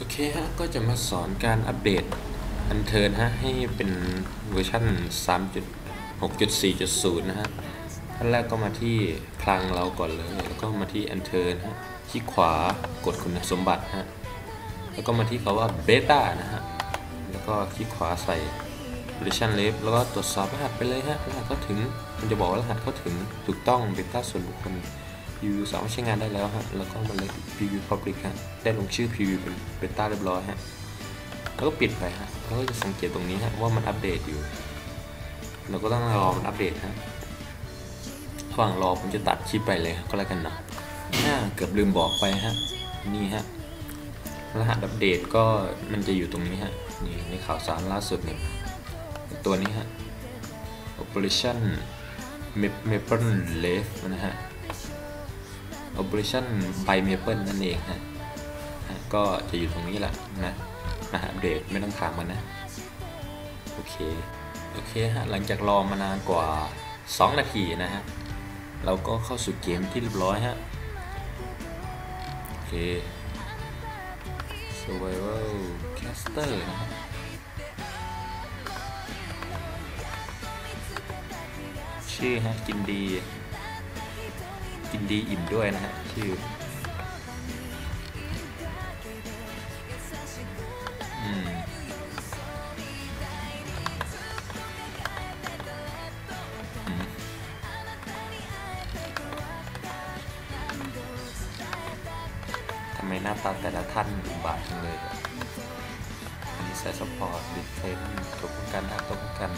โอเคฮะ ก็จะมาสอนการอัปเดตอันเทิร์นฮะ ให้เป็นเวอร์ชัน3.6.4.0 นะฮะขั้นแรกก็มาที่คลังเราก่อนเลย แล้วก็มาที่อันเทิร์นฮะคลิกขวากดคุณสมบัติฮะ แล้วก็มาที่คาว่าเบต้านะฮะ แล้วก็คลิกขวาใส่ version l e f แล้วก็ตรวจสอบรหัสไปเลยฮะ รหัสเข้าถึง มันจะบอกว่ารหัสเข้าถึงถูกต้องเบต้าส่วนบุคคล preview สามารถใช้งานได้แล้วฮะ แล้วก็มาเลย preview public ฮะ ได้ลงชื่อ preview เป็นเบต้าเรียบร้อยฮะ แล้วก็ปิดไปฮะ แล้วก็จะสังเกตตรงนี้ฮะว่ามันอัปเดตอยู่ เราก็ต้องรอมันอัปเดตฮะระหว่างรอผมจะตัดคลิปไปเลยก็แล้วกันนะน่าเกือบลืมบอกไปฮะ นี่ฮะ รหัสอัปเดตก็มันจะอยู่ตรงนี้ฮะ นี่ในข่าวสารล่าสุดเนี่ยตัวนี้ฮะ operation maple leaf นะฮะ operation by maple นั่นเองฮะก็จะอยู่ตรงนี้แหละนะรหัสอัปเดตไม่ต้องถามมันนะ โอเค โอเคฮะ หลังจากรอมานานกว่า 2 นาทีนะฮะ เราก็เข้าสู่เกมที่เรียบร้อยฮะ โอเค survival caster นะฮะชื่อฮะกินดี กินดีอิ่มด้วยนะฮะชื่ออืมอืมทำไมหน้าตาแต่ละท่านอุบาทจังเลยอะอันนี้ใส่สปอร์ตดิเฟนตัวป้องกันอัพตัวป้องกัน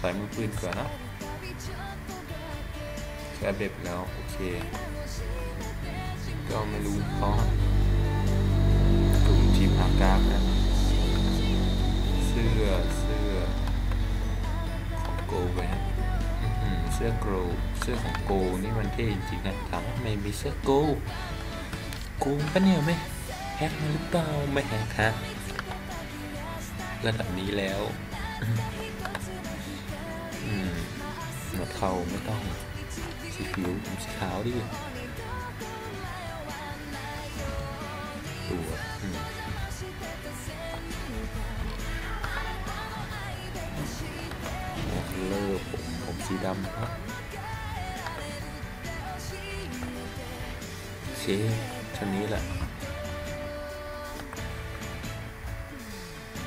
ใส่มือปืนก่อนนะแค่เบ็บแล้ว โอเค ก็ไม่รู้เขากลุ่มทีมอากาศนะ เสื้อ เสื้อ ของโกไปฮะเสื้อโกลเสื้อของโกนี่มันเท่จริงๆนะถามว่าไม่มีเสื้อโกโกงปะเนี่ยไหมแฮกมาหรือเปล่าไม่แฮกฮะระดับนี้แล้ว เขาไม่ต้องสีผิวผมสีขาวดิตัวอืมหัวคัลเลอร์ผมผมสีดำครับโอเคเท่านี้แหละ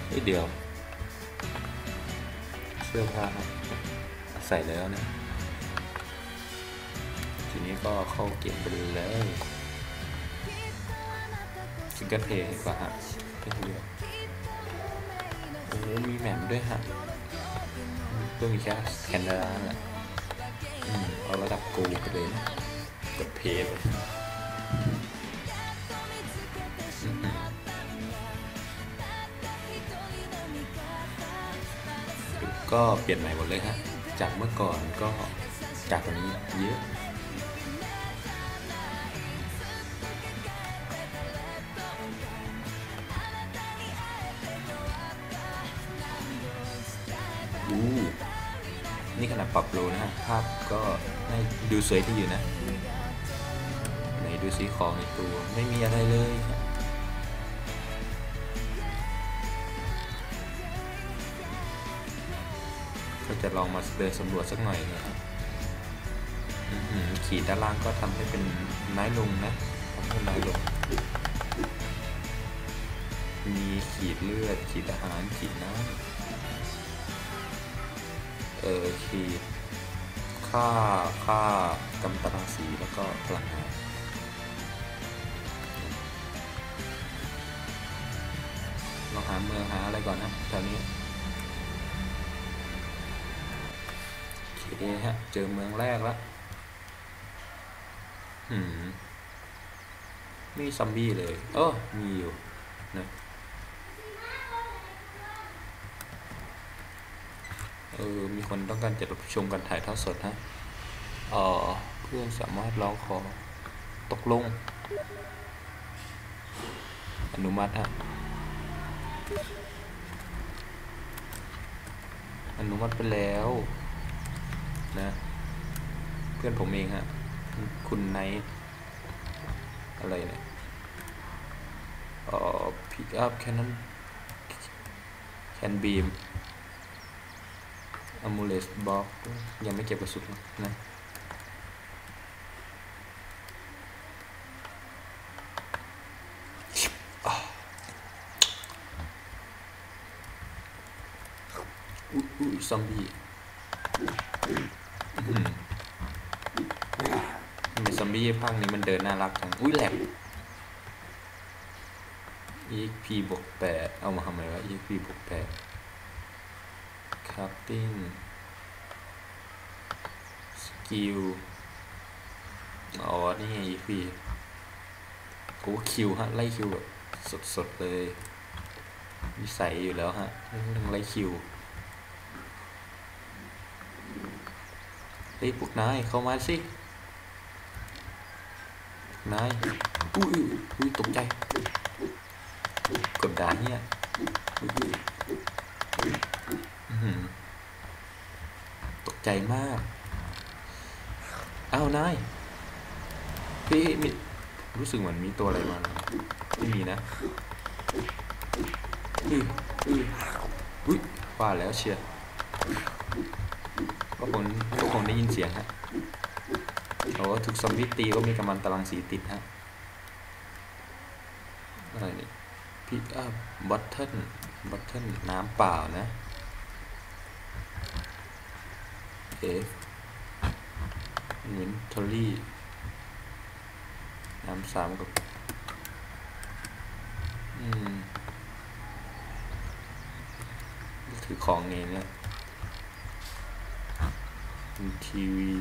เฮ้ยเดียว เสื้อผ้าใส่แล้วนะทีนี้ ก็เข้าเกมไปเลยซิงเกิลเพลย์ดีกว่าฮะเป็นเดียวโอ้มีแหม่มด้วยฮะก็มีแค่แคนดาแหละเอาระดับกูไปเลยนะกดเพลย์เลยก็เปลี่ยนใหม่หมดเลยฮะจากเมื่อก่อนก็จากตัวนี้เยอะ ปรับโลนะฮะภาพก็ให้ดูสวยที่อยู่นะไหนดูสีของในตัวไม่มีอะไรเลยก็จะลองมาเดินสำรวจสักหน่อยนะครับขีดด้านล่างก็ทำให้เป็นไม้ลงนะทำให้ไม้ลง มีขีดเลือด ขีดอาหาร ขีดน้ำ เออขีดค่าค่ากำตรังสีแล้วก็พลังงานลองหาเมืองหาอะไรก่อนนะแถวนี้โอเคฮะ เจอเมืองแรกแล้วหืมไมมีซอมบี้เลย เออมีอยู่นะ ออมีคนต้องการจะรับชมการถ่ายทอดสดฮะเออเพื่อนสามารถร้องขอตกลง อนุมัติฮะอนุมัติไปแล้วนะ เพื่อนผมเองฮะ คุณไนอะไรเนี่ยเอ่อ pick up cannon can beam amulet box ยังไม่เก็บกระสุนนะอุ้ยซอมบี้อื้อหือทำไมซอมบี้ภาคนี้มันเดินน่ารักจัง อุ้ยแหลก EXP บวกแปดเอามาทำไมวะ EXP บวกแปด Crafting Skill อ๋อ นี่ไง EXP โอ้คิวฮะ ไล่คิวแบบสดๆเลยนิสัยอยู่แล้วฮะเรื่องไล่คิวเฮ้ยพวกนาย เข้ามาสินายอุ้ยอุ้ยตกใจกดด่าเนี่ยอุ้ย ตกใจมาก เอานายพี่มีรู้สึกเหมือนมีตัวอะไรมา ไม่มีนะอืออืออุ้ยว่าแล้วเชียร์ก็ผมก็ผมได้ยินเสียงฮะเขาว่าถูกซอมบี้ตีก็มีกำมันตารางสีติดฮะ อะไรนี่พิกอัพบัตเทิลบัตเทิลน้ำเปล่านะ F inventory น้ำสามกับ อืม ถือของเองเนี่ยมีทีวี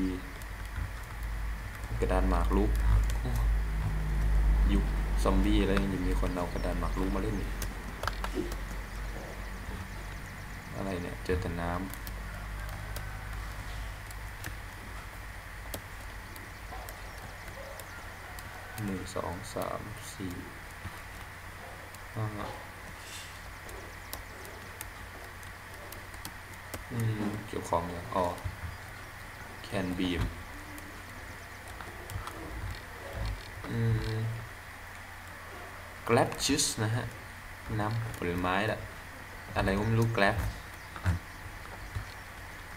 กระดานหมากรุกยุคซอมบี้แล้วยังมีคนเอากระดานหมากรุกมาเล่นอีกอะไรเนี่ย เจอแต่น้ำหนึ่ง สองสามสี่ห้าอืมเกี่ยวของเนี่ยอ๋อแคนบีมอืมแกลบจูสนะฮะ น้ำผลไม้ละอะไรก็ไม่รู้แกลบ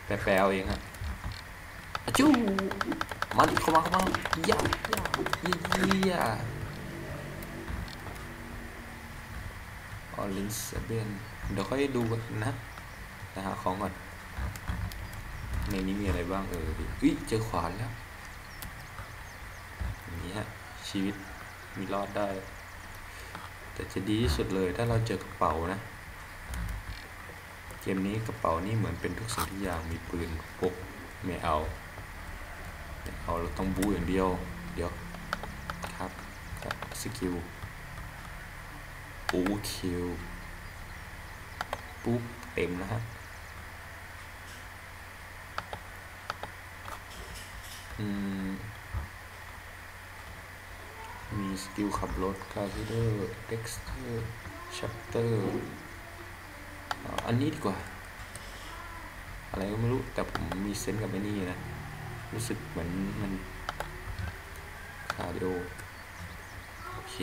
แปลๆเอาเองฮะอะจู้ มาดิเข้ามาเข้ามาย่าย่าเยี่ยเยี่ยออลินเซเบนเดี๋ยวค่อยดูกันนะ นะฮะของก่อน ในนี้มีอะไรบ้างเออดิอุ้ยเจอขวานแล้วอย่างนี้ฮะชีวิตมีรอดได้ แต่จะดีที่สุดเลยถ้าเราเจอกระเป๋านะ เกมนี้กระเป๋านี่เหมือนเป็นทุกสิ่งทุกอย่างมีปืนพกไม่เอา เอาเราต้องบูอย่างเดียว เดี๋ยวครับครับสกิลโอ้คิวปุ๊บเต็มนะฮะอืมมีสกิลขับรถคาร์เดอร์เด็กสเตอร์ชัปเตอร์อันนี้ดีกว่า อะไรก็ไม่รู้ แต่ผมมีเซนส์กับไอ้นี่นะ รู้สึกเหมือนมันคาร์ดิโอโอเค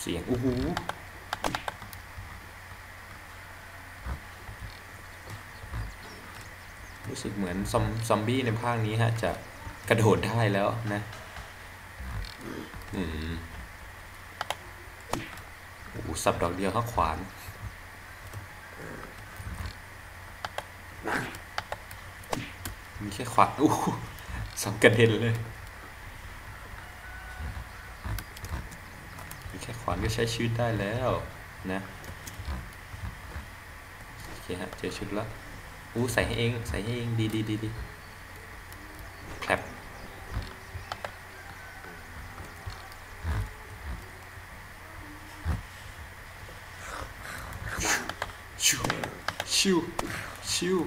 เสียงอู้หูรู้สึกเหมือนซอมซอมบี้ในภาคนี้ฮะ จะกระโดดได้แล้วนะ อืมโอ้สับดอกเดียวข้าขวาน มีแค่ขวานอู้สองกระเด็นเลยมีแค่ขวานก็ใช้ชีวิตได้แล้วนะโอเคฮะเจอชุดแล้วอู้ใส่ให้เองใส่ให้เองดีดีดีดีแคลปชิวชิว ชิว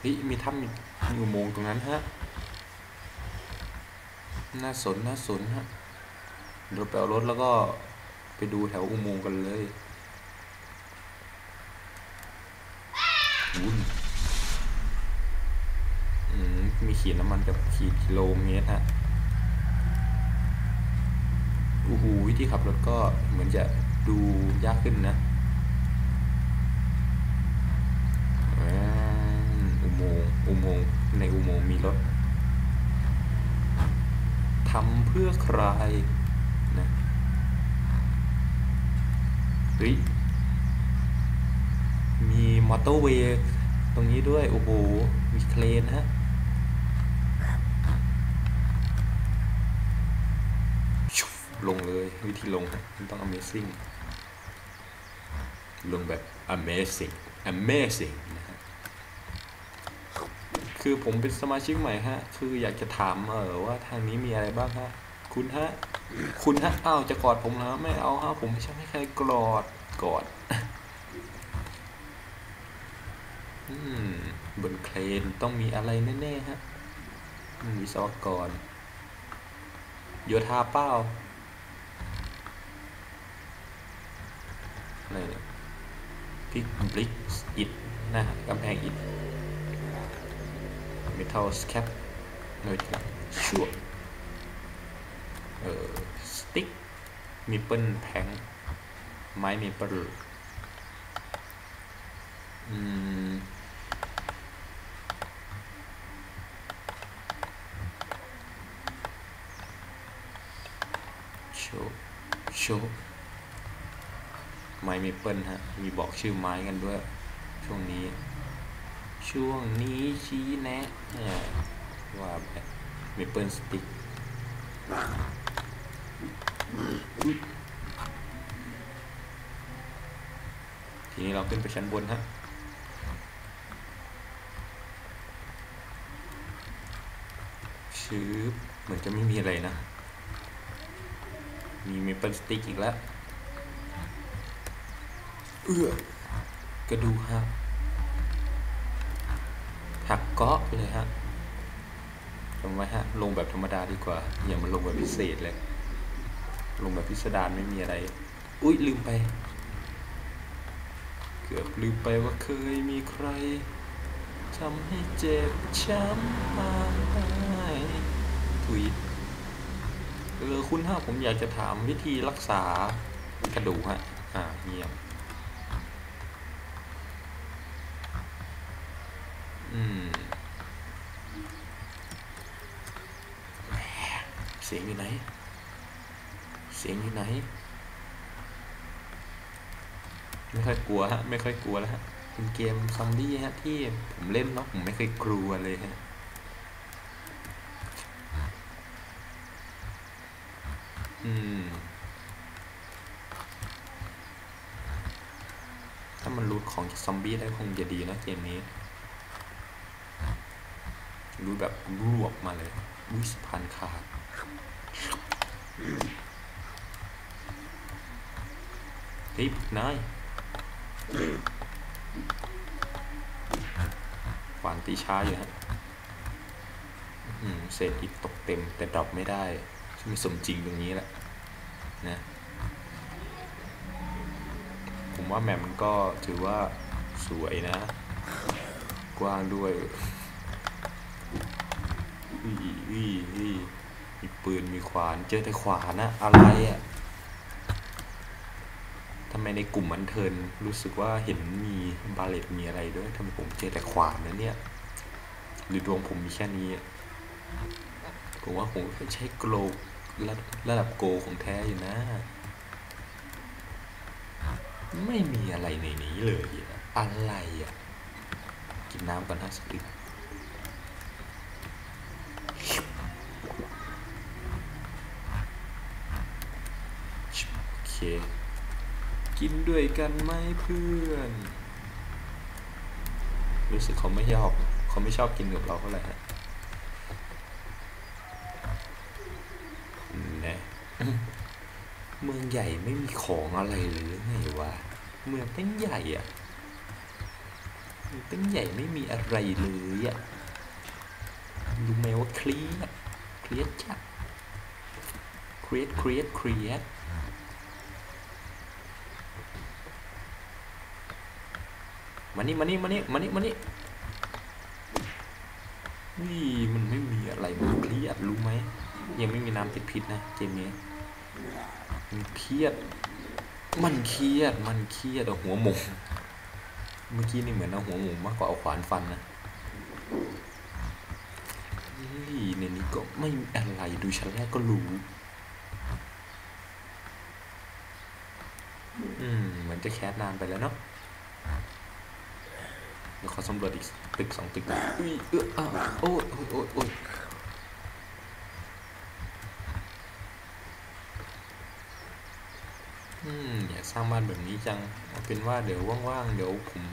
เฮ้ยมีถ้ำมีมีอุโมงค์ตรงนั้นฮะ น่าสน น่าสนฮะเดี๋ยวไปเอารถแล้วก็ไปดูแถวอุโมงค์กันเลยวุ้นอืมมีขีดน้ำมันกับขีดกิโลเมตรฮะอู้หูวิธีขับรถก็เหมือนจะดูยากขึ้นนะอ่าอุ โมงอุโมงค์ในอุโมงค์มีรถทำเพื่อใครนะเฮ้ยมีมอเตอร์เวย์ตรงนี้ด้วย โอ้โห มีเครนฮะลงเลยวิธีลงฮะมันต้อง amazing ลงแบบ amazing amazing นะ คือผมเป็นสมาชิกใหม่ฮะ คืออยากจะถามเออว่าทางนี้มีอะไรบ้างฮะ คุณฮะ คุณฮะอ้าวจะกอดผมนะไม่เอาฮะ ผมไม่ชอบให้ใครกอดกอด อืม บนเครนต้องมีอะไรแน่ๆฮะมวิศวกรโยธาเป้าอะไรเนี่ยพิกบลิกอิดนะฮะกำแพงอิด เมทัลสแคปโน้ยครับชั่วเอ่อสติ๊กมีเปิลแพงไม้เมเปิลอืมโชว์โชว์ไม้เมเปิลฮะ มีบอกชื่อไม้กันด้วย ช่วงนี้ ช่วงนี้ชี้แนะว่าไปเมเปิลสติ๊กทีนี้เราขึ้นไปชั้นบนฮะชืบเหมือนจะไม่มีอะไรนะ มีเมเปิลสติ๊กอีกแล้ว เอื้อกระดูกหัก กาะเลยฮะจำไว้ฮะ ลงแบบธรรมดาดีกว่า อย่ามาลงแบบพิเศษเลย ลงแบบพิสดารไม่มีอะไร อุ้ยลืมไป เกือบลืมไปว่าเคยมีใครทำให้เจ็บช้ำมาได้ถุยเออคุณฮะผมอยากจะถามวิธีรักษากระดูกฮะ อ่าเงียบอืมเสียงอยู่ไหน เสียงอยู่ไหน ไม่ค่อยกลัวฮะ ไม่ค่อยกลัวแล้วฮะ เป็นเกมซอมบี้ฮะที่ผมเล่นแล้วผมไม่เคยกลัวเลยฮะอืม ถ้ามันรูดของจากซอมบี้ได้คงจะดีนะเกมนี้ รูดแบบรวบมาเลย วิสพันขาด เฮ้ยนายหวานตีช้าอยู่ฮะเศษอิฐตกเต็มแต่ดรอปไม่ได้ไม่สมจริงตรงนี้แหละนะ ผมว่าแมปมันก็ถือว่าสวยนะ กว้างด้วยอุ้อุ้อุ้ มีปืนมีขวานเจอแต่ขวานนะอะไรอะ่ะทำไมในกลุ่มมันเทินรู้สึกว่าเห็นมีบาเลตมีอะไรด้วยทำไมผมเจอแต่ขวานนะเนี่ย หรือดวงผมมีแค่นี้ผมว่าผมใช้โกลระระดับโกของแท้อยู่นะ ไม่มีอะไรในนี้เลย อะไรอะ กินน้ำก่อนนะสักนิ กินด้วยกันไหมเพื่อน รู้สึกเขาไม่ชอบเขาไม่ชอบกินกับเราเท่าไหร่ฮะนะเมืองใหญ่ไม่มีของอะไรเลยหรือไงวะ เมืองตั้งใหญ่อะเมืองตั้งใหญ่ไม่มีอะไรเลยอะรู้ไหมว่าเครียดเครียดจัดเครียดเครียดเครียด มานี่มานี่มานี่มานี่มานี่นี่มันไม่มีอะไรมันเครียดรู้ไหมยังไม่มีน้ำติดพิษนะเกมนี้มันเครียด มันเครียดมันเครียดเอาหัวหมูเมื่อกี้นี่เหมือนเอาหัวหมูมากกว่าเอาขวานฟันนะนี่ในนี้ก็ไม่มีอะไรดูชั้นแรกก็รู้อืมเหมือนจะแคสนานไปแล้วเนาะ เดี๋ยวขอสำรวจอีกตึกสองตึกอุ้ยเอออ้าวโอ้ยโอ้ยโอ้ยโอ้ยอืมอยากสร้างบ้านแบบนี้จังเอาเป็นว่าเดี๋ยวว่างๆเดี๋ยวผม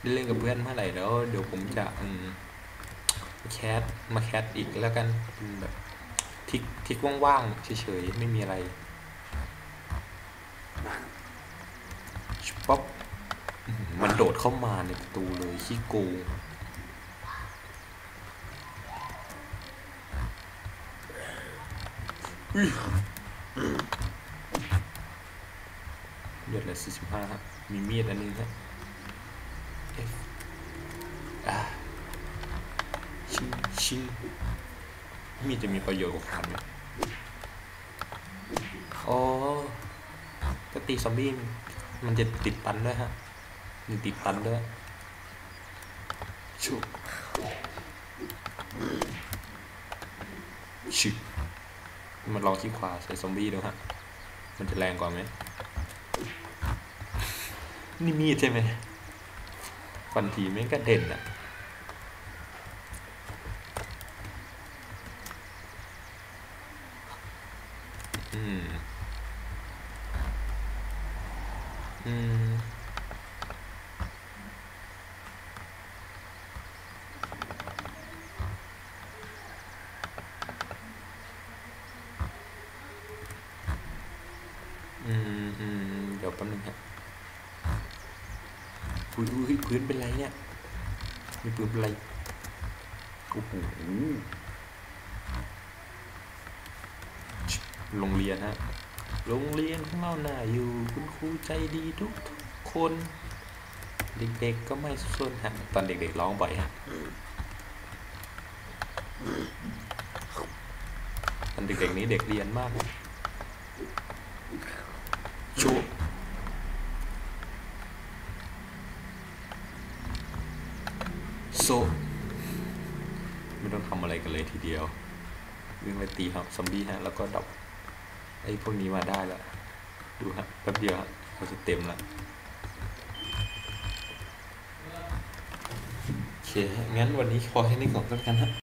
ได้เล่นกับเพื่อนเมื่อไหร่แล้วเดี๋ยวผมจะอืมแคสมาแคสอีกแล้วกันเป็นแบบทิกทิกว่างๆเฉยๆไม่มีอะไรป๊อปอื้อหือ มันโดดเข้ามาในประตูเลยขี้โกงอุ๊ยเลือดเหลือสี่สิบห้าฮะมีมีดอันนึงฮะ F อ่าชิงชิงมีดจะมีประโยชน์กว่าขวานไหมอ๋อก็ตีซอมบี้มันจะติดตันด้วยฮะ มีติดตันด้วยชุบชึกมันลองขี้ขวาใส่ซอมบี้ดูฮะ มันจะแรงกว่าไหม นี่มีดใช่ไหมฟันทีไม่งกระเด็นอะอืม อืม อืมอืมเดี๋ยวแป๊บนึงครับ อุ้ยอุ้ยพื้นเป็นไรเนี่ยมีปืนเป็นไรโอ้โหโรงเรียนฮะโรงเรียนของเราน่าอยู่คุณครูใจดีทุกทุกคน เด็กๆก็ไม่สนฮะตอนเด็กๆร้องบ่อยฮะตอนเด็กๆนี้เด็กเรียนมากชู ซไม่ต้องทำอะไรกันเลยทีเดียววิ่งไปตีครับซอมบี้ฮะแล้วก็ดับไอ้พวกนี้มาได้ละดูฮะแป๊บเดียวฮะเขาจะเต็มละโอเคงั้นวันนี้พอแค่นี้ก่อนก็แล้วกันฮะ